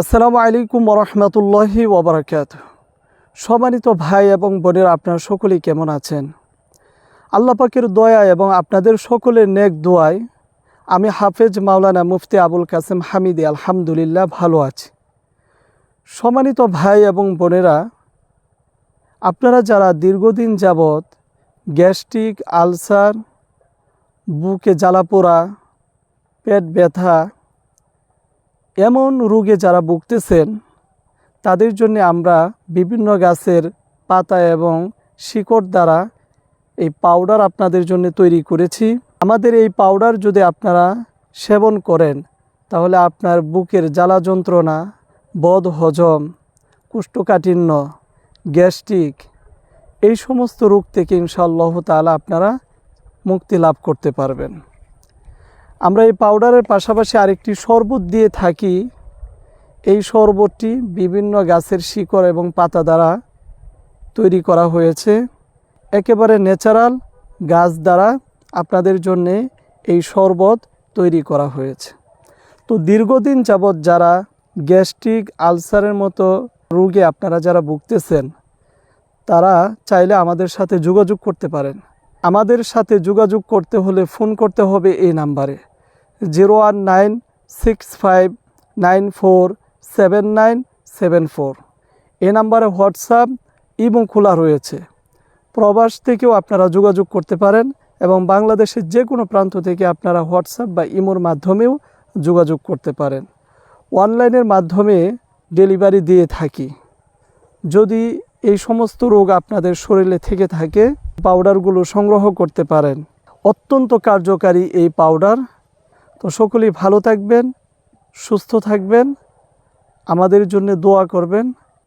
আসসালামু আলাইকুম রহমতুল্লাহি ওবরাকাত সম্মানিত ভাই এবং বোনের, আপনার সকলেই কেমন আছেন? আল্লাহ পাকের দয়া এবং আপনাদের সকলের নেক দোয়ায় আমি হাফেজ মাওলানা মুফতি আবুল কাসেম হামিদি, আলহামদুলিল্লাহ, ভালো আছি। সম্মানিত ভাই এবং বোনেরা, আপনারা যারা দীর্ঘদিন যাবৎ গ্যাস্ট্রিক আলসার, বুকে জ্বালাপোড়া পেট ব্যথা এমন রোগে যারা ভুগতেছেন, তাদের জন্য আমরা বিভিন্ন গাছের পাতা এবং শিকড় দ্বারা এই পাউডার আপনাদের জন্য তৈরি করেছি। আমাদের এই পাউডার যদি আপনারা সেবন করেন, তাহলে আপনার বুকের জ্বালা যন্ত্রণা, বদ হজম, কুষ্ঠকাঠিন্য, গ্যাস্ট্রিক, এই সমস্ত রোগ থেকে ইনশাআল্লাহ তালা আপনারা মুক্তি লাভ করতে পারবেন। আমরা এই পাউডারের পাশাপাশি আরেকটি শরবত দিয়ে থাকি। এই শরবতটি বিভিন্ন গাছের শিকড় এবং পাতা দ্বারা তৈরি করা হয়েছে। একেবারে ন্যাচারাল গাছ দ্বারা আপনাদের জন্যে এই শরবত তৈরি করা হয়েছে। তো দীর্ঘদিন যাবৎ যারা গ্যাস্ট্রিক আলসারের মতো রোগে আপনারা যারা ভুগতেছেন, তারা চাইলে আমাদের সাথে যোগাযোগ করতে পারেন। আমাদের সাথে যোগাযোগ করতে হলে ফোন করতে হবে এই নাম্বারে। Zero one nine, six five, nine four, seven nine, seven four. এই নাম্বারে হোয়াটসঅ্যাপ এবং খোলা রয়েছে। প্রবাস থেকেও আপনারা যোগাযোগ করতে পারেন এবং বাংলাদেশের যে কোনো প্রান্ত থেকে আপনারা হোয়াটসঅ্যাপ বা ইমোর মাধ্যমেও যোগাযোগ করতে পারেন। অনলাইনের মাধ্যমে ডেলিভারি দিয়ে থাকি। যদি এই সমস্ত রোগ আপনাদের শরীরে থেকে থাকে পাউডারগুলো সংগ্রহ করতে পারেন। অত্যন্ত কার্যকারী এই পাউডার তো সকলেই ভালো থাকবেন, সুস্থ থাকবেন, আমাদের জন্য দোয়া করবেন।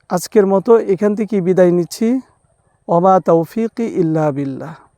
আজকের মতো এখান থেকে বিদায় নিচ্ছি। অমা তৌফিক ইল্লা বিল্লাহ।